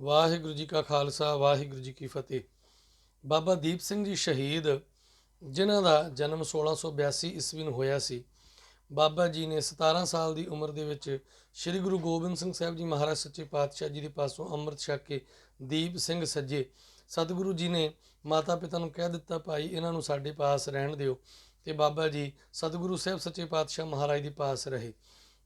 ਵਾਹਿਗੁਰੂ ਜੀ ਕਾ ਖਾਲਸਾ, ਵਾਹਿਗੁਰੂ ਜੀ ਕੀ ਫਤਿਹ। ਬਾਬਾ ਦੀਪ ਸਿੰਘ ਜੀ ਸ਼ਹੀਦ, ਜਿਨ੍ਹਾਂ ਦਾ ਜਨਮ 1682 ਈਸਵੀ ਨੂੰ ਹੋਇਆ ਸੀ, ਬਾਬਾ ਜੀ ਨੇ 17 ਸਾਲ ਦੀ ਉਮਰ ਦੇ ਵਿੱਚ ਸ੍ਰੀ ਗੁਰੂ ਗੋਬਿੰਦ ਸਿੰਘ ਸਾਹਿਬ ਜੀ ਮਹਾਰਾਜ ਸੱਚੇ ਪਾਤਸ਼ਾਹ ਜੀ ਦੇ ਪਾਸੋਂ ਅੰਮ੍ਰਿਤ ਛਕ ਕੇ ਦੀਪ ਸਿੰਘ ਸੱਜੇ। ਸਤਿਗੁਰੂ ਜੀ ਨੇ ਮਾਤਾ ਪਿਤਾ ਨੂੰ ਕਹਿ ਦਿੱਤਾ, ਭਾਈ, ਇਹਨਾਂ ਨੂੰ ਸਾਡੇ ਪਾਸ ਰਹਿਣ ਦਿਓ। ਤੇ ਬਾਬਾ ਜੀ ਸਤਿਗੁਰੂ ਸਾਹਿਬ ਸੱਚੇ ਪਾਤਸ਼ਾਹ ਮਹਾਰਾਜ ਦੇ ਪਾਸ ਰਹੇ।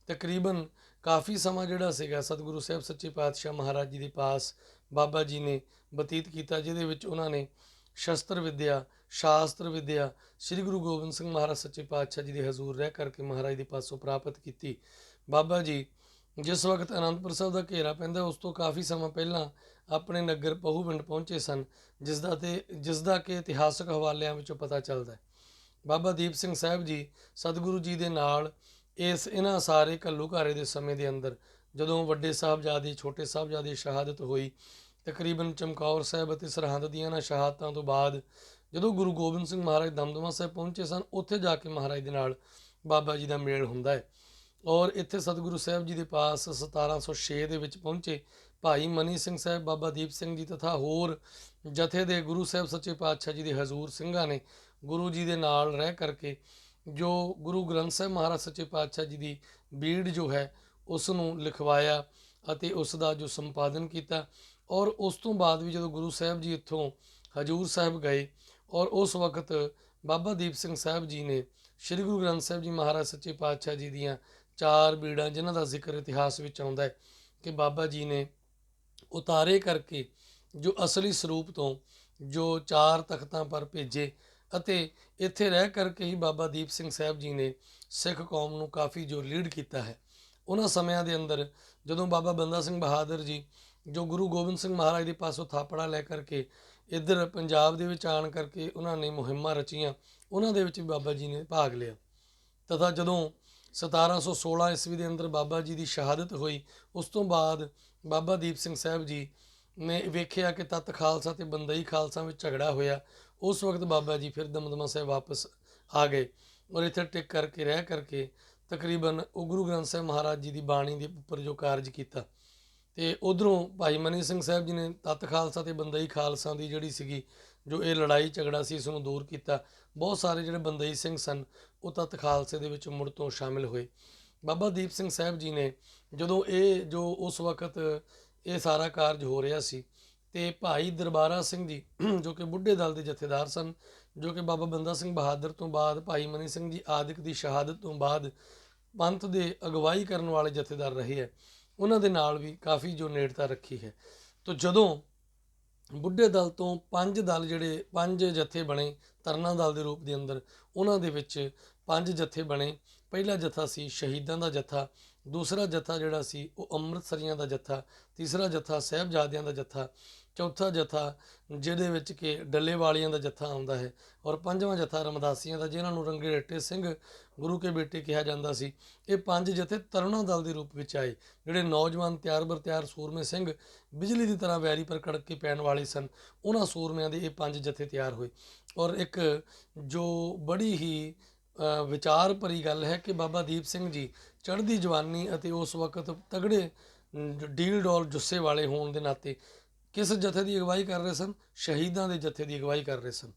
ਤਕਰੀਬਨ ਕਾਫੀ ਸਮਾਂ ਜਿਹੜਾ ਸੀਗਾ, ਸਤਿਗੁਰੂ ਸਾਹਿਬ ਸੱਚੇ ਪਾਤਸ਼ਾਹ ਮਹਾਰਾਜ ਜੀ ਦੇ ਪਾਸ ਬਾਬਾ ਜੀ ਨੇ ਬਤੀਤ ਕੀਤਾ, ਜਿਹਦੇ ਵਿੱਚ ਉਹਨਾਂ ਨੇ ਸ਼ਸਤਰ ਵਿਦਿਆ, ਸ਼ਾਸਤਰ ਵਿਦਿਆ, ਸ੍ਰੀ ਗੁਰੂ ਗੋਬਿੰਦ ਸਿੰਘ ਮਹਾਰਾਜ ਸੱਚੇ ਪਾਤਸ਼ਾਹ ਜੀ ਦੇ ਹਜ਼ੂਰ ਰਹਿ ਕਰਕੇ ਮਹਾਰਾਜ ਦੇ ਪਾਸੋਂ ਪ੍ਰਾਪਤ ਕੀਤੀ। ਬਾਬਾ ਜੀ, ਜਿਸ ਵਕਤ ਅਨੰਦਪੁਰ ਸਾਹਿਬ ਦਾ ਘੇਰਾ ਪੈਂਦਾ, ਉਸ ਤੋਂ ਕਾਫੀ ਸਮਾਂ ਪਹਿਲਾਂ ਆਪਣੇ ਨਗਰ ਪਹੂਪਿੰਡ ਪਹੁੰਚੇ ਸਨ, ਜਿਸ ਦਾ ਤੇ, ਜਿਸ ਦਾ ਕਿ ਇਤਿਹਾਸਕ ਹਵਾਲਿਆਂ ਵਿੱਚੋਂ ਪਤਾ ਚੱਲਦਾ ਹੈ। ਬਾਬਾ ਦੀਪ ਸਿੰਘ ਸਾਹਿਬ ਜੀ, ਸਤਿਗੁਰੂ ਜੀ ਦੇ ਨਾਲ ਇਸ ਇਹਨਾਂ ਸਾਰੇ ਘੱਲੂਘਾਰੇ ਦੇ ਸਮੇਂ ਦੇ ਅੰਦਰ, ਜਦੋਂ ਵੱਡੇ ਸਾਹਿਬਜ਼ਾਦੇ, ਛੋਟੇ ਸਾਹਿਬਜ਼ਾਦੇ ਸ਼ਹਾਦਤ ਹੋਈ, ਤਕਰੀਬਨ ਚਮਕੌਰ ਸਾਹਿਬ ਅਤੇ ਸਰਹੰਦ ਦੀਆਂ ਇਹਨਾਂ ਸ਼ਹਾਦਤਾਂ ਤੋਂ ਬਾਅਦ, ਜਦੋਂ ਗੁਰੂ ਗੋਬਿੰਦ ਸਿੰਘ ਮਹਾਰਾਜ ਦਮਦਮਾ ਸਾਹਿਬ ਪਹੁੰਚੇ ਸਨ, ਉੱਥੇ ਜਾ ਕੇ ਮਹਾਰਾਜ ਦੇ ਨਾਲ ਬਾਬਾ ਜੀ ਦਾ ਮੇਲ ਹੁੰਦਾ ਹੈ। ਔਰ ਇੱਥੇ ਸਤਿਗੁਰੂ ਸਾਹਿਬ ਜੀ ਦੇ ਪਾਸ 1706 ਦੇ ਵਿੱਚ ਪਹੁੰਚੇ ਭਾਈ ਮਨੀ ਸਿੰਘ ਸਾਹਿਬ, ਬਾਬਾ ਦੀਪ ਸਿੰਘ ਜੀ ਤਥਾ ਹੋਰ ਜਥੇ ਦੇ ਗੁਰੂ ਸਾਹਿਬ ਸੱਚੇ ਪਾਤਸ਼ਾਹ ਜੀ ਦੇ ਹਜ਼ੂਰ ਸਿੰਘਾਂ ਨੇ ਗੁਰੂ ਜੀ ਦੇ ਨਾਲ ਰਹਿ ਕਰਕੇ ਜੋ ਗੁਰੂ ਗ੍ਰੰਥ ਸਾਹਿਬ ਮਹਾਰਾਜ ਸੱਚੇ ਪਾਤਸ਼ਾਹ ਜੀ ਦੀ ਬੀੜ ਜੋ ਹੈ ਉਸ ਨੂੰ ਲਿਖਵਾਇਆ ਅਤੇ ਉਸ ਦਾ ਜੋ ਸੰਪਾਦਨ ਕੀਤਾ ਔਰ ਉਸ ਤੋਂ ਬਾਅਦ ਵੀ ਜਦੋਂ ਗੁਰੂ ਸਾਹਿਬ ਜੀ ਇੱਥੋਂ ਹਜੂਰ ਸਾਹਿਬ ਗਏ ਔਰ ਉਸ ਵਕਤ ਬਾਬਾ ਦੀਪ ਸਿੰਘ ਸਾਹਿਬ ਜੀ ਨੇ ਸ੍ਰੀ ਗੁਰੂ ਗ੍ਰੰਥ ਸਾਹਿਬ ਜੀ ਮਹਾਰਾਜ ਸੱਚੇ ਪਾਤਸ਼ਾਹ ਜੀ ਦੀਆਂ ਚਾਰ ਬੀੜਾਂ, ਜਿਨ੍ਹਾਂ ਦਾ ਜ਼ਿਕਰ ਇਤਿਹਾਸ ਵਿੱਚ ਆਉਂਦਾ ਹੈ ਕਿ ਬਾਬਾ ਜੀ ਨੇ ਉਤਾਰੇ ਕਰਕੇ ਜੋ ਅਸਲੀ ਸਰੂਪ ਤੋਂ ਜੋ ਚਾਰ ਤਖਤਾਂ ਪਰ ਭੇਜੇ ਅਤੇ ਇੱਥੇ ਰਹਿ ਕਰਕੇ ਹੀ ਬਾਬਾ ਦੀਪ ਸਿੰਘ ਸਾਹਿਬ ਜੀ ਨੇ ਸਿੱਖ ਕੌਮ ਨੂੰ ਕਾਫੀ ਜੋ ਲੀਡ ਕੀਤਾ ਹੈ। ਉਹਨਾਂ ਸਮਿਆਂ ਦੇ ਅੰਦਰ ਜਦੋਂ ਬਾਬਾ ਬੰਦਾ ਸਿੰਘ ਬਹਾਦਰ ਜੀ, ਜੋ ਗੁਰੂ ਗੋਬਿੰਦ ਸਿੰਘ ਮਹਾਰਾਜ ਦੇ ਪਾਸੋਂ ਥਾਪੜਾ ਲੈ ਕਰਕੇ ਇੱਧਰ ਪੰਜਾਬ ਦੇ ਵਿੱਚ ਆਣ ਕਰਕੇ ਉਹਨਾਂ ਨੇ ਮੁਹਿੰਮਾਂ ਰਚੀਆਂ, ਉਹਨਾਂ ਦੇ ਵਿੱਚ ਵੀ ਬਾਬਾ ਜੀ ਨੇ ਭਾਗ ਲਿਆ। ਤਥਾ ਜਦੋਂ 1716 ਈਸਵੀ ਦੇ ਅੰਦਰ ਬਾਬਾ ਜੀ ਦੀ ਸ਼ਹਾਦਤ ਹੋਈ, ਉਸ ਤੋਂ ਬਾਅਦ ਬਾਬਾ ਦੀਪ ਸਿੰਘ ਸਾਹਿਬ ਜੀ ਨੇ ਵੇਖਿਆ ਕਿ ਤਤ ਖਾਲਸਾ ਤੇ ਬੰਦਈ ਖਾਲਸਾ ਵਿੱਚ ਝਗੜਾ ਹੋਇਆ। ਉਸ ਵਕਤ ਬਾਬਾ ਜੀ ਫਿਰ ਦਮਦਮਾ ਸਾਹਿਬ ਵਾਪਸ ਆ ਗਏ ਔਰ ਇੱਥੇ ਟਿਕ ਕਰਕੇ, ਰਹਿ ਕਰਕੇ ਤਕਰੀਬਨ ਉਹ ਗੁਰੂ ਗ੍ਰੰਥ ਸਾਹਿਬ ਮਹਾਰਾਜ ਜੀ ਦੀ ਬਾਣੀ ਦੇ ਉੱਪਰ ਜੋ ਕਾਰਜ ਕੀਤਾ। ਤੇ ਉਧਰੋਂ ਭਾਈ ਮਨੀ ਸਿੰਘ ਸਾਹਿਬ ਜੀ ਨੇ ਤਤ ਖਾਲਸਾ ਤੇ ਬੰਦਈ ਖਾਲਸਾ ਦੀ ਜਿਹੜੀ ਸੀਗੀ, ਜੋ ਇਹ ਲੜਾਈ ਝਗੜਾ ਸੀ, ਇਸ ਨੂੰ ਦੂਰ ਕੀਤਾ। ਬਹੁਤ ਸਾਰੇ ਜਿਹੜੇ ਬੰਦਈ ਸਿੰਘ ਸਨ, ਉਹ ਤਤ ਖਾਲਸੇ ਦੇ ਵਿੱਚ ਮੁੜ ਤੋਂ ਸ਼ਾਮਿਲ ਹੋਏ। ਬਾਬਾ ਦੀਪ ਸਿੰਘ ਸਾਹਿਬ ਜੀ ਨੇ ਜਦੋਂ ਇਹ ਜੋ ਉਸ ਵਕਤ ਇਹ ਸਾਰਾ ਕਾਰਜ ਹੋ ਰਿਹਾ ਸੀ ਤੇ ਭਾਈ ਦਰਬਾਰਾ ਸਿੰਘ ਜੀ, ਜੋ ਕਿ ਬੁੱਢੇ ਦਲ ਦੇ ਜਥੇਦਾਰ ਸਨ, ਜੋ ਕਿ ਬਾਬਾ ਬੰਦਾ ਸਿੰਘ ਬਹਾਦਰ ਤੋਂ ਬਾਅਦ, ਭਾਈ ਮਨੀ ਸਿੰਘ ਜੀ ਆਦਿਕ ਦੀ ਸ਼ਹਾਦਤ ਤੋਂ ਬਾਅਦ ਪੰਥ ਦੇ ਅਗਵਾਈ ਕਰਨ ਵਾਲੇ ਜਥੇਦਾਰ ਰਹੇ ਹੈ। ਉਹਨਾਂ ਦੇ ਨਾਲ ਵੀ ਕਾਫੀ ਜੋ ਨੇੜਤਾ ਰੱਖੀ ਹੈ। ਤੋਂ ਜਦੋਂ ਬੁੱਢੇ ਦਲ ਤੋਂ ਪੰਜ ਦਲ ਜਿਹੜੇ, ਪੰਜ ਜਥੇ ਬਣੇ ਤਰਨਾ ਦਲ ਦੇ ਰੂਪ ਦੇ ਅੰਦਰ, ਉਹਨਾਂ ਦੇ ਵਿੱਚ ਪੰਜ ਜਥੇ ਬਣੇ। ਪਹਿਲਾ ਜਥਾ ਸੀ ਸ਼ਹੀਦਾਂ ਦਾ ਜਥਾ, ਦੂਸਰਾ ਜਥਾ ਜਿਹੜਾ ਸੀ ਉਹ ਅੰਮ੍ਰਿਤਸਰੀਆਂ ਦਾ ਜਥਾ, ਤੀਸਰਾ ਜਥਾ ਸਹਿਬਜ਼ਾਦਿਆਂ ਦਾ ਜਥਾ ਚੌਥਾ ਜਥਾ, ਜਿਹਦੇ ਵਿੱਚ ਕਿ ਡੱਲੇ ਵਾਲੀਆਂ ਦਾ ਜਥਾ ਆਉਂਦਾ ਹੈ ਔਰ ਪੰਜਵਾਂ ਜਥਾ ਰਮਦਾਸੀਆਂ ਦਾ, ਜਿਨ੍ਹਾਂ ਨੂੰ ਰੰਗੇ ਰੱਟੇ ਸਿੰਘ ਗੁਰੂ ਕੇ ਬੇਟੇ ਕਿਹਾ ਜਾਂਦਾ ਸੀ। ਇਹ ਪੰਜ ਜਥੇ ਤਰਨਾ ਦਲ ਦੇ ਰੂਪ ਵਿੱਚ ਆਏ, ਜਿਹੜੇ ਨੌਜਵਾਨ ਤਿਆਰ ਬਰ ਤਿਆਰ ਸੂਰਮੇ ਸਿੰਘ ਬਿਜਲੀ ਦੀ ਤਰ੍ਹਾਂ ਵੈਰੀ ਪਰ ਕੜਕ ਕੇ ਪੈਣ ਵਾਲੇ ਸਨ। ਉਹਨਾਂ ਸੂਰਮਿਆਂ ਦੇ ਇਹ ਪੰਜ ਜਥੇ ਤਿਆਰ ਹੋਏ ਔਰ ਇੱਕ ਜੋ ਬੜੀ ਹੀ ਵਿਚਾਰ ਭਰੀ ਗੱਲ ਹੈ ਕਿ ਬਾਬਾ ਦੀਪ ਸਿੰਘ ਜੀ ਚੜ੍ਹਦੀ ਜਵਾਨੀ ਅਤੇ ਉਸ ਵਕਤ ਤਗੜੇ ਡੀਲ ਡੋਲ ਜੁੱਸੇ ਵਾਲੇ ਹੋਣ ਦੇ ਨਾਤੇ ਕਿਸ ਜਥੇ ਦੀ ਅਗਵਾਈ ਕਰ ਰਹੇ ਸਨ? ਸ਼ਹੀਦਾਂ ਦੇ ਜਥੇ ਦੀ ਅਗਵਾਈ ਕਰ ਰਹੇ ਸਨ।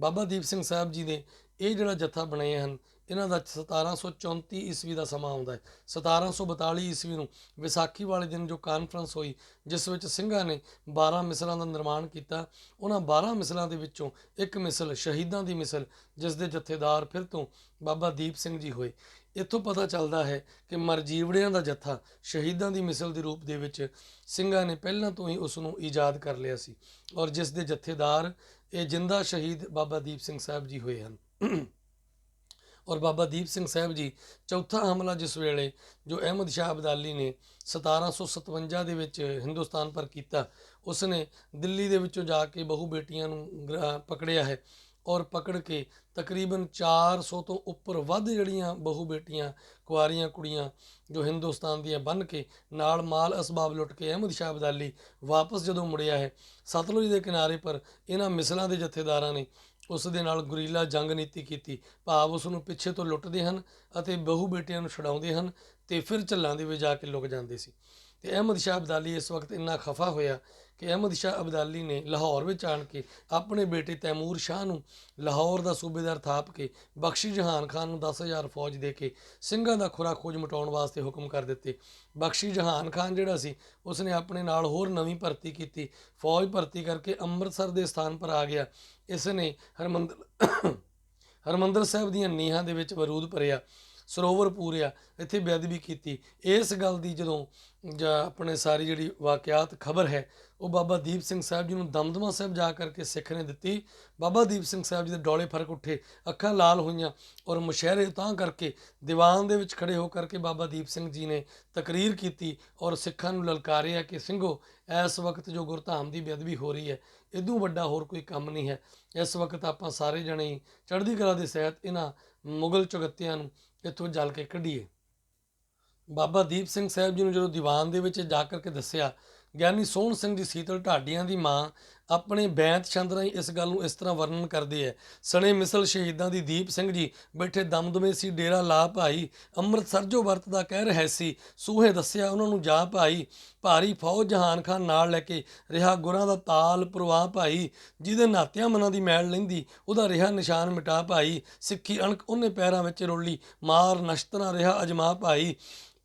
ਬਾਬਾ ਦੀਪ ਸਿੰਘ ਸਾਹਿਬ ਜੀ ਨੇ ਇਹ ਜਿਹੜਾ ਜਥਾ ਬਣਾਏ ਹਨ, ਇਹਨਾਂ ਦਾ 1734 ਈਸਵੀ ਦਾ ਸਮਾਂ ਆਉਂਦਾ ਹੈ। 1742 ਈਸਵੀ ਨੂੰ ਵਿਸਾਖੀ ਵਾਲੇ ਦਿਨ ਜੋ ਕਾਨਫਰੰਸ ਹੋਈ, ਜਿਸ ਵਿੱਚ ਸਿੰਘਾਂ ਨੇ 12 ਮਿਸਲਾਂ ਦਾ ਨਿਰਮਾਣ ਕੀਤਾ। ਉਹਨਾਂ 12 ਮਿਸਲਾਂ ਦੇ ਵਿੱਚੋਂ ਇੱਕ ਮਿਸਲ ਸ਼ਹੀਦਾਂ ਦੀ ਮਿਸਲ, ਜਿਸ ਦੇ ਜਥੇਦਾਰ ਫਿਰ ਤੋਂ ਬਾਬਾ ਦੀਪ ਸਿੰਘ ਜੀ ਹੋਏ। ਇੱਥੋਂ ਪਤਾ ਚੱਲਦਾ ਹੈ ਕਿ ਮਰਜੀਵੜਿਆਂ ਦਾ ਜੱਥਾ ਸ਼ਹੀਦਾਂ ਦੀ ਮਿਸਲ ਦੇ ਰੂਪ ਦੇ ਵਿੱਚ ਸਿੰਘਾਂ ਨੇ ਪਹਿਲਾਂ ਤੋਂ ਹੀ ਉਸ ਨੂੰ ਈਜਾਦ ਕਰ ਲਿਆ ਸੀ ਔਰ ਜਿਸ ਦੇ ਜਥੇਦਾਰ ਇਹ ਜਿੰਦਾ ਸ਼ਹੀਦ ਬਾਬਾ ਦੀਪ ਸਿੰਘ ਸਾਹਿਬ ਜੀ ਹੋਏ ਹਨ। ਔਰ ਬਾਬਾ ਦੀਪ ਸਿੰਘ ਸਾਹਿਬ ਜੀ ਚੌਥਾ ਹਮਲਾ ਜਿਸ ਵੇਲੇ ਜੋ ਅਹਿਮਦ ਸ਼ਾਹ ਅਬਦਾਲੀ ਨੇ 1757 ਦੇ ਵਿੱਚ ਹਿੰਦੁਸਤਾਨ ਪਰ ਕੀਤਾ ਉਸ ਨੇ ਦਿੱਲੀ ਦੇ ਵਿੱਚੋਂ ਜਾ ਕੇ ਬਹੁ ਬੇਟੀਆਂ ਨੂੰ ਪਕੜਿਆ ਹੈ। ਔਰ ਪਕੜ ਕੇ ਤਕਰੀਬਨ 400 ਤੋਂ ਉੱਪਰ ਵੱਧ ਜਿਹੜੀਆਂ ਬਹੁ ਬੇਟੀਆਂ, ਕੁਆਰੀਆਂ, ਕੁੜੀਆਂ ਜੋ ਹਿੰਦੁਸਤਾਨ ਦੀਆਂ ਬੰਨ ਕੇ ਨਾਲ ਮਾਲ ਅਸਬਾਬ ਲੁੱਟ ਕੇ ਅਹਿਮਦ ਸ਼ਾਹ ਅਬਦਾਲੀ ਵਾਪਸ ਜਦੋਂ ਮੁੜਿਆ ਹੈ, ਸਤਲੁਜ ਦੇ ਕਿਨਾਰੇ ਪਰ ਇਹਨਾਂ ਮਿਸਲਾਂ ਦੇ ਜਥੇਦਾਰਾਂ ਨੇ ਉਸ ਦੇ ਨਾਲ ਗੁਰੀਲਾ ਜੰਗ ਨੀਤੀ ਕੀਤੀ। ਭਾਵ ਉਸ ਨੂੰ ਪਿੱਛੇ ਤੋਂ ਲੁੱਟਦੇ ਹਨ ਅਤੇ ਬਹੁ ਬੇਟੀਆਂ ਨੂੰ ਛਡਾਉਂਦੇ ਹਨ ਤੇ ਫਿਰ ਝੱਲਾਂ ਦੇ ਵਿੱਚ ਜਾ ਕੇ ਲੁਕ ਜਾਂਦੇ ਸੀ। ਤੇ ਅਹਿਮਦ ਸ਼ਾਹ ਅਬਦਾਲੀ ਇਸ ਵਕਤ ਇੰਨਾ ਖਫਾ ਹੋਇਆ ਕਿ ਅਹਿਮਦ ਸ਼ਾਹ ਅਬਦਾਲੀ ਨੇ ਲਾਹੌਰ ਵਿੱਚ ਆਣ ਕੇ ਆਪਣੇ ਬੇਟੇ ਤੈਮੂਰ ਸ਼ਾਹ ਨੂੰ ਲਾਹੌਰ ਦਾ ਸੂਬੇਦਾਰ ਥਾਪ ਕੇ ਬਖਸ਼ੀ ਜਹਾਨ ਖਾਨ ਨੂੰ 10000 ਫੌਜ ਦੇ ਕੇ ਸਿੰਘਾਂ ਦਾ ਖੁਰਾ ਖੋਜ ਮਟਾਉਣ ਵਾਸਤੇ ਹੁਕਮ ਕਰ ਦਿੱਤੇ। ਬਖਸ਼ੀ ਜਹਾਨ ਖਾਨ ਜਿਹੜਾ ਸੀ, ਉਸਨੇ ਆਪਣੇ ਨਾਲ ਹੋਰ ਨਵੀਂ ਭਰਤੀ ਕੀਤੀ। ਫੌਜ ਭਰਤੀ ਕਰਕੇ ਅੰਮ੍ਰਿਤਸਰ ਦੇ ਸਥਾਨ ਪਰ ਆ ਗਿਆ। ਇਸ ਨੇ ਹਰਮੰਦਰ ਹਰਮੰਦਰ ਸਾਹਿਬ ਦੀਆਂ ਨੀਹਾਂ ਦੇ ਵਿੱਚ ਬਰੂਦ ਭਰਿਆ। ਸਰੋਵਰ ਪੂਰਿਆ ਇੱਥੇ ਬੇਅਦਬੀ ਕੀਤੀ। ਇਸ ਗੱਲ ਦੀ ਜਦੋਂ ਜਾਂ ਆਪਣੇ ਸਾਰੀ ਜਿਹੜੀ ਵਾਕਿਆਤ ਖਬਰ ਹੈ, ਉਹ ਬਾਬਾ ਦੀਪ ਸਿੰਘ ਸਾਹਿਬ ਜੀ ਨੂੰ ਦਮਦਮਾ ਸਾਹਿਬ ਜਾ ਕਰਕੇ ਸਿੱਖ ਨੇ ਦਿੱਤੀ। ਬਾਬਾ ਦੀਪ ਸਿੰਘ ਸਾਹਿਬ ਜੀ ਦੇ ਡੋਲੇ ਫ਼ਰਕ ਉੱਠੇ, ਅੱਖਾਂ ਲਾਲ ਹੋਈਆਂ ਔਰ ਮੁਸ਼ਹਿਰੇ ਤਾਂ ਕਰਕੇ ਦੀਵਾਨ ਦੇ ਵਿੱਚ ਖੜੇ ਹੋ ਕਰਕੇ ਬਾਬਾ ਦੀਪ ਸਿੰਘ ਜੀ ਨੇ ਤਕਰੀਰ ਕੀਤੀ ਔਰ ਸਿੱਖਾਂ ਨੂੰ ਲਲਕਾਰਿਆ ਕਿ ਸਿੰਘੋ, ਇਸ ਵਕਤ ਜੋ ਗੁਰਧਾਮ ਦੀ ਬੇਅਦਬੀ ਹੋ ਰਹੀ ਹੈ ਇਦੋਂ ਵੱਡਾ ਹੋਰ ਕੋਈ ਕੰਮ ਨਹੀਂ ਹੈ। ਇਸ ਵਕਤ ਆਪਾਂ ਸਾਰੇ ਜਣੇ ਹੀ ਚੜ੍ਹਦੀ ਕਲਾ ਦੇ ਸਹਿਤ ਇਹਨਾਂ ਮੁਗਲ ਚੁਗੱਤਿਆਂ ਨੂੰ ਇੱਥੋਂ ਜਲ ਕੇ ਕੱਢੀਏ। ਬਾਬਾ ਦੀਪ ਸਿੰਘ ਸਾਹਿਬ ਜੀ ਨੂੰ ਜਦੋਂ ਦੀਵਾਨ ਦੇ ਵਿੱਚ ਜਾ ਕਰਕੇ ਦੱਸਿਆ, ਗਿਆਨੀ ਸੋਹਣ ਸਿੰਘ ਜੀ ਸੀਤਲ ਢਾਡੀਆਂ ਦੀ ਮਾਂ ਆਪਣੇ ਬੈਂਤ ਛੰਦ ਰਾਹੀਂ ਇਸ ਗੱਲ ਨੂੰ ਇਸ ਤਰ੍ਹਾਂ ਵਰਣਨ ਕਰਦੇ ਹੈ ਸਣੇ ਮਿਸਲ ਸ਼ਹੀਦਾਂ ਦੀ ਦੀਪ ਸਿੰਘ ਜੀ ਬੈਠੇ ਦਮਦਮੇ ਸੀ, ਡੇਰਾ ਲਾ ਭਾਈ। ਅੰਮ੍ਰਿਤ ਸਰਜੋ ਵਰਤ ਦਾ ਕਹਿ ਰਿਹਾ ਸੀ, ਸੂਹੇ ਦੱਸਿਆ ਉਹਨਾਂ ਨੂੰ ਜਾ ਭਾਈ। ਭਾਰੀ ਫੌਜ ਜਹਾਨ ਖਾਨ ਨਾਲ ਲੈ ਕੇ ਰਿਹਾ ਗੁਰਾਂ ਦਾ ਤਾਲ ਪ੍ਰਵਾਹ ਭਾਈ। ਜਿਹਦੇ ਨਾਤਿਆਂ ਮਨਾਂ ਦੀ ਮੈਲ ਲੈਂਦੀ, ਉਹਦਾ ਰਿਹਾ ਨਿਸ਼ਾਨ ਮਿਟਾ ਭਾਈ। ਸਿੱਖੀ ਅਣਖ ਉਹਨੇ ਪੈਰਾਂ ਵਿੱਚ ਰੋਲੀ, ਮਾਰ ਨਸ਼ਤਨਾ ਰਿਹਾ ਅਜਮਾ ਭਾਈ।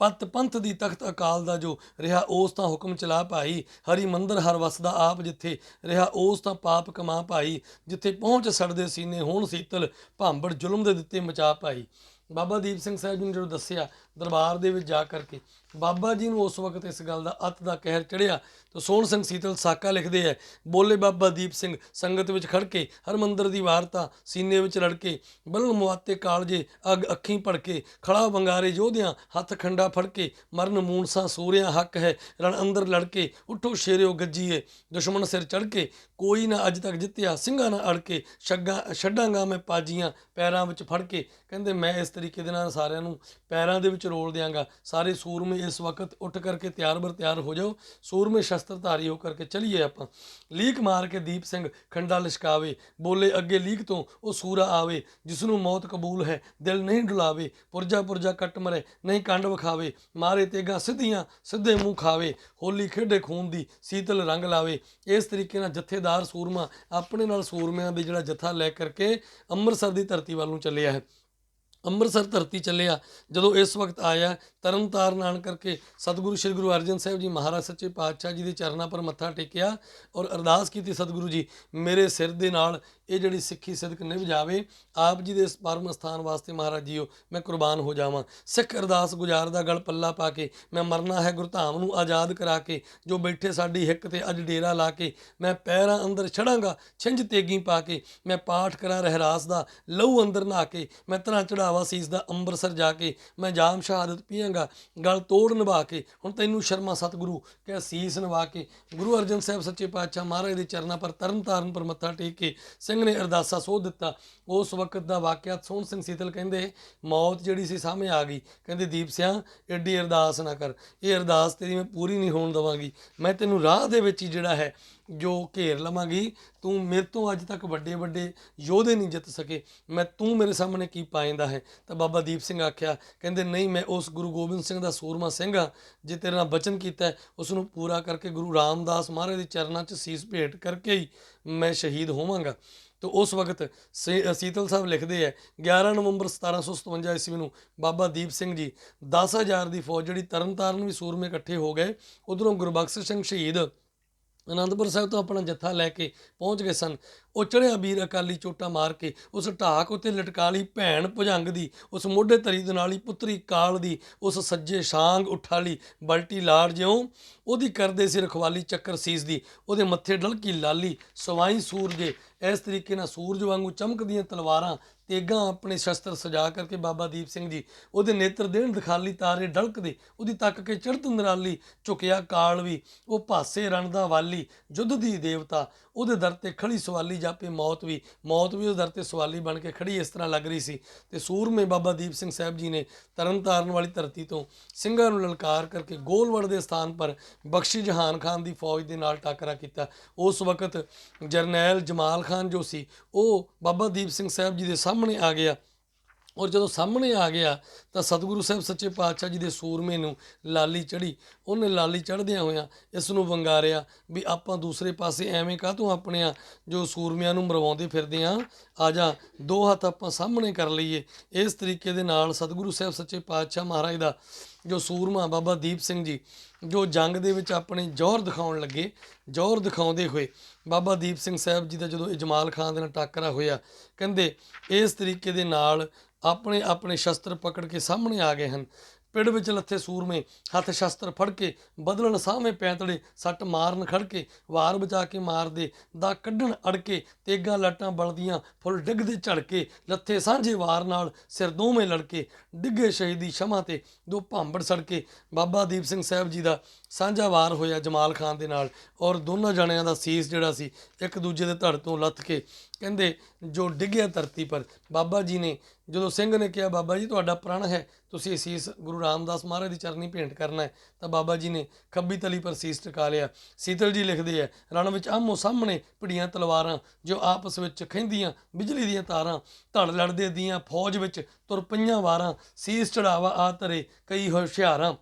ਪਤ ਪੰਥ ਦੀ ਤਖਤ ਅਕਾਲ ਦਾ ਜੋ ਰਿਹਾ, ਉਸ ਤਾਂ ਹੁਕਮ ਚਲਾ ਭਾਈ ਹਰੀ ਮੰਦਰ ਹਰ ਵਸਦਾ ਆਪ ਜਿੱਥੇ ਰਿਹਾ, ਉਸ ਤਾਂ ਪਾਪ ਕਮਾ ਭਾਈ ਜਿੱਥੇ ਪਹੁੰਚ ਸੜਦੇ ਸੀਨੇ, ਹੋਣ ਸੀਤਲ ਭਾਂਬੜ ਜ਼ੁਲਮ ਦੇ ਦਿੱਤੇ ਮਚਾ ਭਾਈ ਬਾਬਾ ਦੀਪ ਸਿੰਘ ਸਾਹਿਬ ਜੀ ਨੇ ਜਦੋਂ ਦੱਸਿਆ, ਦਰਬਾਰ ਦੇ ਵਿੱਚ ਜਾ ਕਰਕੇ ਬਾਬਾ ਜੀ ਨੂੰ ਉਸ ਵਕਤ ਇਸ ਗੱਲ ਦਾ ਅੱਤ ਦਾ ਕਹਿਰ ਚੜਿਆ ਤਾਂ ਸੋਹਣ ਸਿੰਘ ਸੀਤਲ ਸਾਕਾ ਲਿਖਦੇ ਐ ਬੋਲੇ ਬਾਬਾ ਦੀਪ ਸਿੰਘ, ਸੰਗਤ ਵਿੱਚ ਖੜ ਕੇ ਹਰਮੰਦਰ ਦੀ ਵਾਰਤਾ ਸੀਨੇ ਵਿੱਚ ਲੜ ਕੇ ਬਲਨ ਮੁਆਤੇ ਕਾਲਜੇ, ਅਗ ਅੱਖੀਂ ਭੜ ਕੇ ਖੜਾ ਬੰਗਾਰੇ ਯੋਧਿਆਂ, ਹੱਥ ਖੰਡਾ ਫੜ ਕੇ ਮਰਨ ਮੂਨਸਾ ਸੂਰਿਆਂ ਹੱਕ ਹੈ ਰਣ ਅੰਦਰ ਲੜ ਕੇ ਉਠੋ ਸ਼ੇਰਿਓ ਗੱਜੀਏ, ਦੁਸ਼ਮਣ ਸਿਰ ਚੜ ਕੇ ਕੋਈ ਨਾ ਅੱਜ ਤੱਕ ਜਿੱਤਿਆ, ਸਿੰਘਾਂ ਨਾਲ ਅੜ ਕੇ ਛੱਗਾ, ਛੱਡਾਂਗਾ ਮੈਂ ਪਾਜੀਆਂ, ਪੈਰਾਂ ਵਿੱਚ ਫੜ ਕੇ ਕਹਿੰਦੇ ਮੈਂ ਇਸ ਤਰੀਕੇ ਦੇ ਨਾਲ ਸਾਰਿਆਂ ਨੂੰ ਪੈਰਾਂ ਦੇ ਵਿੱਚ ਰੋਲ ਦਿਆਂਗਾ, ਸਾਰੇ ਸੂਰਮੇ ਇਸ ਵਕਤ ਉੱਠ ਕਰਕੇ ਤਿਆਰ ਬਰ ਤਿਆਰ ਹੋ ਜਾਓ, ਸੂਰਮੇ ਸ਼ਸਤਰਧਾਰੀ ਹੋ ਕਰਕੇ ਚਲੀਏ ਆਪਾਂ। ਲੀਕ ਮਾਰ ਕੇ ਦੀਪ ਸਿੰਘ ਖੰਡਾ ਲਿਸ਼ਕਾਵੇ, ਬੋਲੇ ਅੱਗੇ ਲੀਕ ਤੋਂ ਉਹ ਸੂਰਾ ਆਵੇ ਜਿਸ ਨੂੰ ਮੌਤ ਕਬੂਲ ਹੈ, ਦਿਲ ਨਹੀਂ ਡੁਲਾਵੇ, ਪੁਰਜਾ ਪੁਰਜਾ ਕੱਟ ਮਰੇ, ਨਹੀਂ ਕੰਡ ਵਿਖਾਵੇ, ਮਾਰੇ ਤੇਗਾ ਸਿੱਧੀਆਂ, ਸਿੱਧੇ ਮੂੰਹ ਖਾਵੇ, ਹੋਲੀ ਖੇਡੇ ਖੂਨ ਦੀ ਸੀਤਲ ਰੰਗ ਲਾਵੇ। ਇਸ ਤਰੀਕੇ ਨਾਲ ਜਥੇਦਾਰ ਸੂਰਮਾ ਆਪਣੇ ਨਾਲ ਸੂਰਮਿਆਂ ਦੇ ਜਿਹੜਾ ਜਥਾ ਲੈ ਕਰਕੇ ਅੰਮ੍ਰਿਤਸਰ ਦੀ ਧਰਤੀ ਵੱਲ ਨੂੰ ਚੱਲਿਆ ਹੈ। ਅੰਮ੍ਰਿਤਸਰ ਧਰਤੀ ਚੱਲਿਆ। ਜਦੋਂ ਇਸ ਵਕਤ ਆਇਆ, ਤਰਨਤਾਰਨ ਆਣ ਕਰਕੇ ਸਤਿਗੁਰੂ ਸ੍ਰੀ ਗੁਰੂ ਅਰਜਨ ਸਾਹਿਬ ਜੀ ਮਹਾਰਾਜ ਸੱਚੇ ਪਾਤਸ਼ਾਹ ਜੀ ਦੇ ਚਰਨਾਂ ਪਰ ਮੱਥਾ ਟੇਕਿਆ ਔਰ ਅਰਦਾਸ ਕੀਤੀ ਸਤਿਗੁਰੂ ਜੀ, ਮੇਰੇ ਸਿਰ ਦੇ ਨਾਲ ਇਹ ਜਿਹੜੀ ਸਿੱਖੀ ਸਿਦਕ ਨਿਭ ਜਾਵੇ, ਆਪ ਜੀ ਦੇ ਇਸ ਪਰਮ ਸਥਾਨ ਵਾਸਤੇ ਮਹਾਰਾਜ ਜੀਓ, ਮੈਂ ਕੁਰਬਾਨ ਹੋ ਜਾਵਾਂ। ਸਿੱਖ ਅਰਦਾਸ ਗੁਜ਼ਾਰ ਦਾ ਗਲ ਪੱਲਾ ਪਾ ਕੇ, ਮੈਂ ਮਰਨਾ ਹੈ ਗੁਰਧਾਮ ਨੂੰ ਆਜ਼ਾਦ ਕਰਾ ਕੇ, ਜੋ ਬੈਠੇ ਸਾਡੀ ਹਿੱਕ ਤੇ ਅੱਜ ਡੇਰਾ ਲਾ ਕੇ, ਮੈਂ ਪੈਰਾਂ ਅੰਦਰ ਛੜਾਂਗਾ, ਛਿੰਝ ਤੇਗੀ ਪਾ ਕੇ, ਮੈਂ ਪਾਠ ਕਰਾਂ ਰਹਿਰਾਸ ਦਾ, ਲਹੂ ਅੰਦਰ ਨਹਾ ਕੇ, ਮੈਂ ਤਰਾਂ ਚੜਾਵਾ ਸੀਸ ਦਾ ਅੰਮ੍ਰਿਤਸਰ ਜਾ ਕੇ ਮੈਂ ਜਾਮ ਸ਼ਹਾਦਤ ਪੀਆਂਗਾ, ਗਲ ਤੋੜ ਨਿਭਾ ਕੇ, ਹੁਣ ਤੈਨੂੰ ਸ਼ਰਮਾ ਸਤਿਗੁਰੂ ਕਹਿ ਸੀਸ ਨਿਭਾ ਕੇ, ਗੁਰੂ ਅਰਜਨ ਸਾਹਿਬ ਸੱਚੇ ਪਾਤਸ਼ਾਹ ਮਹਾਰਾਜ ਦੇ ਚਰਨਾਂ ਪਰ ਤਰਨ ਤਾਰਨ ਪਰ ਮੱਥਾ ਟੇਕ ਕੇ ਸਿੰਘ ਨੇ ਅਰਦਾਸਾ ਸੋਧ ਦਿੱਤਾ। ਉਸ ਵਕਤ ਦਾ ਵਾਕਿਆ ਸੋਹਣ ਸਿੰਘ ਸੀਤਲ ਕਹਿੰਦੇ, ਮੌਤ ਜਿਹੜੀ ਸੀ ਸਾਹਮਣੇ ਆ ਗਈ। ਕਹਿੰਦੇ, ਦੀਪ ਸਿਆ ਐਡੀ ਅਰਦਾਸ ਨਾ ਕਰ। ਇਹ ਅਰਦਾਸ ਤੇਰੀ ਮੈਂ ਪੂਰੀ ਨਹੀਂ ਹੋਣ ਦਵਾਂਗੀ। ਮੈਂ ਤੈਨੂੰ ਰਾਹ ਦੇ ਵਿੱਚ ਹੀ ਜਿਹੜਾ ਹੈ ਜੋ ਘੇਰ ਲਵਾਂਗੀ, ਤੂੰ ਮੇਰੇ ਤੋਂ ਅੱਜ ਤੱਕ ਵੱਡੇ ਵੱਡੇ ਯੋਧੇ ਨਹੀਂ ਜਿੱਤ ਸਕੇ। ਮੈਂ ਤੂੰ ਮੇਰੇ ਸਾਹਮਣੇ ਕੀ ਪਾਏਂਦਾ ਹੈ? ਤਾਂ ਬਾਬਾ ਦੀਪ ਸਿੰਘ ਆਖਿਆ, ਕਹਿੰਦੇ, ਨਹੀਂ, ਮੈਂ ਉਸ ਗੁਰੂ ਗੋਬਿੰਦ ਸਿੰਘ ਦਾ ਸੂਰਮਾ ਸਿੰਘ ਹਾਂ, ਜੇ ਤੇਰੇ ਨਾਲ ਬਚਨ ਕੀਤਾ ਉਸ ਨੂੰ ਪੂਰਾ ਕਰਕੇ ਗੁਰੂ ਰਾਮਦਾਸ ਮਹਾਰਾਜ ਦੇ ਚਰਨਾਂ 'ਚ ਸੀਸ ਭੇਟ ਕਰਕੇ ਹੀ ਮੈਂ ਸ਼ਹੀਦ ਹੋਵਾਂਗਾ। ਤੋ ਉਸ ਵਕਤ ਸੇ- ਸੀਤਲ ਸਾਹਿਬ ਲਿਖਦੇ ਹੈ 11 ਨਵੰਬਰ 1757 ਈਸਵੀ ਨੂੰ ਬਾਬਾ ਦੀਪ ਸਿੰਘ ਜੀ 10000 ਦੀ ਫੌਜ ਜਿਹੜੀ ਤਰਨਤਾਰਨ ਵੀ ਸੂਰਮੇ ਇਕੱਠੇ ਹੋ ਗਏ, ਉਧਰੋਂ ਗੁਰਬਖਸ਼ ਸਿੰਘ ਸ਼ਹੀਦ ਅਨੰਦਪੁਰ ਸਾਹਿਬ ਤੋਂ ਆਪਣਾ ਜੱਥਾ ਲੈ ਕੇ ਪਹੁੰਚ ਗਏ ਸਨ। ਉਹ ਚੜਿਆ ਵੀਰ ਅਕਾਲੀ ਚੋਟਾ ਮਾਰ ਕੇ, ਉਸ ਢਾਕ ਉੱਤੇ ਲਟਕਾ ਲਈ ਭੈਣ ਭੁਜੰਗ ਦੀ, ਉਸ ਮੋਢੇ ਤਰੀ ਦੇ ਨਾਲ ਹੀ ਪੁੱਤਰੀ ਕਾਲ ਦੀ, ਉਸ ਸੱਜੇ ਸ਼ਾਂਗ ਉਠਾ ਲਈ, ਬਲਟੀ ਲਾੜ ਜਿਉਂ, ਉਹਦੀ ਕਰਦੇ ਸੀ ਰਖਵਾਲੀ ਚੱਕਰ ਸੀਸ ਦੀ, ਉਹਦੇ ਮੱਥੇ ਡਲਕੀ ਲਾਲੀ, ਸਵਾਈ ਸੂਰਜੇ, ਇਸ ਤਰੀਕੇ ਨਾਲ ਸੂਰਜ ਵਾਂਗੂ ਚਮਕਦੀਆਂ ਤਲਵਾਰਾਂ, ਤੇਗਾਂ ਆਪਣੇ ਸ਼ਸਤਰ ਸਜਾ ਕਰਕੇ ਬਾਬਾ ਦੀਪ ਸਿੰਘ ਜੀ, ਉਹਦੇ ਨੇਤਰ ਦੇਣ ਦਿਖਾਲੀ ਤਾਰੇ ਡਲਕਦੇ, ਉਹਦੀ ਤੱਕ ਕੇ ਚੜ੍ਹਤ ਨਰਾਲੀ, ਝੁਕਿਆ ਕਾਲ ਵੀ, ਉਹ ਭਾਸੇ ਰਣ ਦਾ ਵਾਲੀ, ਜੁੱਧ ਦੀ ਦੇਵਤਾ ਉਹਦੇ ਦਰ ਤੇ ਖੜੀ ਸਵਾਲੀ ਜਾਪੇ ਮੌਤ ਵੀ ਮੌਤ ਵੀ ਉਹਦੇ ਦਰ ਤੇ ਸਵਾਲੀ ਬਣ ਕੇ ਖੜੀ ਇਸ ਤਰ੍ਹਾਂ ਲੱਗ ਰਹੀ ਸੀ। ਤੇ ਸੂਰਮੇ ਬਾਬਾ ਦੀਪ ਸਿੰਘ ਸਾਹਿਬ ਜੀ ਨੇ ਤਰਨ ਤਾਰਨ ਵਾਲੀ ਧਰਤੀ ਤੋਂ ਸਿੰਘਾਂ ਨੂੰ ਲਲਕਾਰ ਕਰਕੇ ਗੋਲਵੜ ਦੇ ਸਥਾਨ ਪਰ ਬਖਸ਼ੀ ਜਹਾਨ ਖਾਨ ਦੀ ਫੌਜ ਦੇ ਨਾਲ ਟਾਕਰਾ ਕੀਤਾ। ਉਸ ਵਕਤ ਜਰਨੈਲ ਜਮਾਲ ਖਾਨ ਜੋ ਸੀ, ਉਹ ਬਾਬਾ ਦੀਪ ਸਿੰਘ ਸਾਹਿਬ ਜੀ ਦੇ ਸਾਹਮਣੇ ਆ ਗਿਆ। ਔਰ ਜਦੋਂ ਸਾਹਮਣੇ ਆ ਗਿਆ ਤਾਂ ਸਤਿਗੁਰੂ ਸਾਹਿਬ ਸੱਚੇ ਪਾਤਸ਼ਾਹ ਜੀ ਦੇ ਸੂਰਮੇ ਨੂੰ ਲਾਲੀ ਚੜੀ ਉਹਨੇ ਲਾਲੀ ਚੜ੍ਹਦਿਆਂ ਹੋਇਆਂ ਇਸ ਨੂੰ ਵੰਗਾਰਿਆ ਵੀ ਆਪਾਂ ਦੂਸਰੇ ਪਾਸੇ ਐਵੇਂ ਕਾਹਤੋਂ ਆਪਣੇ ਆ ਜੋ ਸੂਰਮਿਆਂ ਨੂੰ ਮਰਵਾਉਂਦੇ ਫਿਰਦੇ ਆਂ? ਆ ਜਾ, ਦੋ ਹੱਥ ਆਪਾਂ ਸਾਹਮਣੇ ਕਰ ਲਈਏ। ਇਸ ਤਰੀਕੇ ਦੇ ਨਾਲ ਸਤਿਗੁਰੂ ਸਾਹਿਬ ਸੱਚੇ ਪਾਤਸ਼ਾਹ ਮਹਾਰਾਜ ਦਾ ਜੋ ਸੂਰਮਾ ਬਾਬਾ ਦੀਪ ਸਿੰਘ ਜੀ, ਜੋ ਜੰਗ ਦੇ ਵਿੱਚ ਆਪਣੇ ਜ਼ੋਰ ਦਿਖਾਉਣ ਲੱਗੇ ਜ਼ੋਰ ਦਿਖਾਉਂਦੇ ਹੋਏ ਬਾਬਾ ਦੀਪ ਸਿੰਘ ਸਾਹਿਬ ਜੀ ਦਾ ਜਦੋਂ ਇਜਮਾਲ ਖਾਨ ਦੇ ਨਾਲ ਟੱਕਰਾ ਹੋਇਆ, ਕਹਿੰਦੇ ਇਸ ਤਰੀਕੇ ਦੇ ਨਾਲ ਆਪਣੇ ਆਪਣੇ ਸ਼ਸਤਰ ਪਕੜ ਕੇ ਸਾਹਮਣੇ ਆ ਗਏ ਹਨ। ਪਿੜ ਵਿੱਚ ਲੱਥੇ ਸੂਰਮੇ, ਹੱਥ ਸ਼ਸਤਰ ਫੜ ਕੇ, ਬਦਲਣ ਸਾਹਵੇਂ ਪੈਂਤੜੇ, ਸੱਟ ਮਾਰਨ ਖੜ ਕੇ, ਵਾਰ ਬਚਾ ਕੇ ਮਾਰਦੇ, ਦਾ ਕੱਢਣ ਅੜ ਕੇ, ਤੇਗਾ ਲੱਟਾਂ ਬਲਦੀਆਂ, ਫੁੱਲ ਡਿੱਗਦੇ ਝੜ ਕੇ, ਲੱਥੇ ਸਾਂਝੇ ਵਾਰ ਨਾਲ ਸਿਰ ਦੋਵੇਂ ਲੜਕੇ ਡਿੱਗੇ ਸ਼ਹੀਦੀ ਸ਼ਮਾ ਤੇ ਦੋ ਭਾਂਬੜ ਸੜ ਕੇ। ਬਾਬਾ ਦੀਪ ਸਿੰਘ ਸਾਹਿਬ ਜੀ ਦਾ ਸਾਂਝਾ ਵਾਰ ਹੋਇਆ ਜਮਾਲ ਖਾਨ ਦੇ ਨਾਲ ਔਰ ਦੋਨਾਂ ਜਣਿਆਂ ਦਾ ਸੀਸ ਜਿਹੜਾ ਸੀ, ਇੱਕ ਦੂਜੇ ਦੇ ਧੜ ਤੋਂ ਲੱਥ ਕੇ ਕਹਿੰਦੇ ਜੋ ਡਿੱਗਿਆ ਧਰਤੀ ਪਰ, ਬਾਬਾ ਜੀ ਨੇ ਜਦੋਂ ਸਿੰਘ ਨੇ ਕਿਹਾ, ਬਾਬਾ ਜੀ ਤੁਹਾਡਾ ਪ੍ਰਣ ਹੈ, ਤੁਸੀਂ ਸੀਸ ਗੁਰੂ ਰਾਮਦਾਸ ਮਹਾਰਾਜ ਦੀ ਚਰਨੀ ਭੇਂਟ ਕਰਨਾ ਹੈ, ਤਾਂ ਬਾਬਾ ਜੀ ਨੇ ਖੱਬੀ ਤਲੀ ਪਰ ਸੀਸ ਟਿਕਾ ਲਿਆ। ਸੀਤਲ ਜੀ ਲਿਖਦੇ ਆ, ਰਣ ਵਿੱਚ ਆਮੋ ਸਾਹਮਣੇ ਭੜੀਆਂ ਤਲਵਾਰਾਂ, ਜੋ ਆਪਸ ਵਿੱਚ ਖੈਂਦੀਆਂ ਬਿਜਲੀ ਦੀਆਂ ਤਾਰਾਂ, ਧੜ ਲੜਦੇ ਦੀਆਂ ਫੌਜ ਵਿੱਚ ਤੁਰ ਪਈਆਂ ਵਾਰਾਂ, ਸੀਸ ਚੜਾਵਾ ਆ ਧਰੇ ਕਈ ਹੁਸ਼ਿਆਰਾਂ।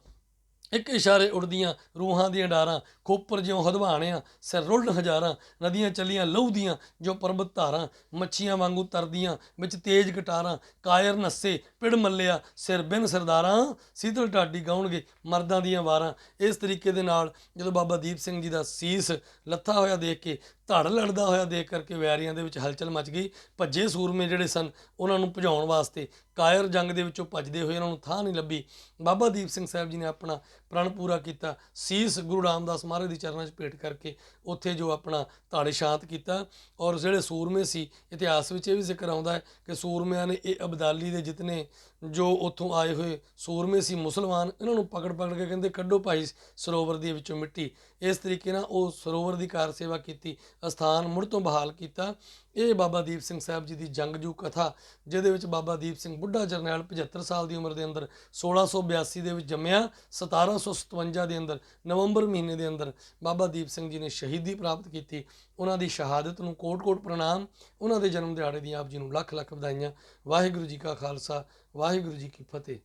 ਇੱਕ ਇਸ਼ਾਰੇ ਉੜਦੀਆਂ ਰੂਹਾਂ ਦੀਆਂ ਡਾਰਾਂ, ਖੋਪਰ ਜਿਉਂ ਹਦਵਾਣਿਆਂ, ਸਿਰ ਰੁੱਲਣ ਹਜ਼ਾਰਾਂ, ਨਦੀਆਂ ਚੱਲੀਆਂ ਲਹੂ ਦੀਆਂ ਜੋ ਪਰਬਤ ਧਾਰਾਂ, ਮੱਛੀਆਂ ਵਾਂਗੂ ਤਰਦੀਆਂ, ਵਿੱਚ ਤੇਜ ਕਟਾਰਾਂ, ਕਾਇਰ ਨੱਸੇ, ਪਿੜ ਮੱਲਿਆ, ਸਿਰ ਬਿਨ ਸਰਦਾਰਾਂ, ਸੀਤਲ ਢਾਡੀ ਗਾਉਣਗੇ ਮਰਦਾਂ ਦੀਆਂ ਵਾਰਾਂ। ਇਸ ਤਰੀਕੇ ਦੇ ਨਾਲ ਜਦੋਂ ਬਾਬਾ ਦੀਪ ਸਿੰਘ ਜੀ ਦਾ ਸੀਸ ਲੱਥਾ ਹੋਇਆ ਦੇਖ ਕੇ ਧੜ ਲੜਦਾ ਹੋਇਆ ਦੇਖ ਕਰਕੇ ਵੈਰੀਆਂ ਦੇ ਵਿੱਚ ਹਲਚਲ ਮਚ ਗਈ। ਭੱਜੇ ਸੂਰਮੇ ਜਿਹੜੇ ਸਨ, ਉਹਨਾਂ ਨੂੰ ਭਜਾਉਣ ਵਾਸਤੇ ਕਾਇਰ ਜੰਗ ਦੇ ਵਿੱਚੋਂ ਭੱਜਦੇ ਹੋਏ ਉਹਨਾਂ ਨੂੰ ਥਾਂ ਨਹੀਂ ਲੱਭੀ। ਬਾਬਾ ਦੀਪ ਸਿੰਘ ਸਾਹਿਬ ਜੀ ਨੇ ਆਪਣਾ ਪ੍ਰਣ ਪੂਰਾ ਕੀਤਾ। ਸੀਸ ਗੁਰੂ ਰਾਮਦਾਸ ਮਹਾਰਾਜ ਦੀ ਚਰਨਾਂ 'ਚ ਭੇਟ ਕਰਕੇ ਉੱਥੇ ਜੋ ਆਪਣਾ ਧਾੜੇ ਸ਼ਾਂਤ ਕੀਤਾ ਔਰ ਜਿਹੜੇ ਸੂਰਮੇ ਸੀ, ਇਤਿਹਾਸ ਵਿੱਚ ਇਹ ਵੀ ਜ਼ਿਕਰ ਆਉਂਦਾ ਹੈ ਕਿ ਸੂਰਮਿਆਂ ਨੇ ਇਹ ਅਬਦਾਲੀ ਦੇ ਜਿਤਨੇ ਜੋ ਉੱਥੋਂ ਆਏ ਹੋਏ ਸੂਰਮੇ ਸੀ ਮੁਸਲਮਾਨ, ਇਹਨਾਂ ਨੂੰ ਪਕੜ ਪਕੜ ਕੇ ਕਹਿੰਦੇ, ਕੱਢੋ ਭਾਈ ਸਰੋਵਰ ਦੇ ਵਿੱਚੋਂ ਮਿੱਟੀ। ਇਸ ਤਰੀਕੇ ਨਾਲ ਉਹ ਸਰੋਵਰ ਦੀ ਕਾਰ ਸੇਵਾ ਕੀਤੀ, ਅਸਥਾਨ ਮੁੜ ਤੋਂ ਬਹਾਲ ਕੀਤਾ। ਇਹ ਬਾਬਾ ਦੀਪ ਸਿੰਘ ਸਾਹਿਬ ਜੀ ਦੀ ਜੰਗਜੂ ਕਥਾ, ਜਿਹਦੇ ਵਿੱਚ ਬਾਬਾ ਦੀਪ ਸਿੰਘ ਬੁੱਢਾ ਜਰਨੈਲ 75 ਸਾਲ ਦੀ ਉਮਰ ਦੇ ਅੰਦਰ 1682 ਦੇ ਵਿੱਚ ਜੰਮਿਆ 1757 ਦੇ ਅੰਦਰ ਨਵੰਬਰ ਮਹੀਨੇ ਦੇ ਅੰਦਰ ਬਾਬਾ ਦੀਪ ਸਿੰਘ ਜੀ ਨੇ ਸ਼ਹੀਦੀ ਪ੍ਰਾਪਤ ਕੀਤੀ। ਉਹਨਾਂ ਦੀ ਸ਼ਹਾਦਤ ਨੂੰ ਕੋਟ-ਕੋਟ ਪ੍ਰਣਾਮ। ਉਹਨਾਂ ਦੇ ਜਨਮ ਦਿਹਾੜੇ ਦੀਆਂ ਆਪ ਜੀ ਨੂੰ ਲੱਖ ਲੱਖ ਵਧਾਈਆਂ। ਵਾਹਿਗੁਰੂ ਜੀ ਕਾ ਖਾਲਸਾ, ਵਾਹਿਗੁਰੂ ਜੀ ਕੀ ਫਤਿਹ।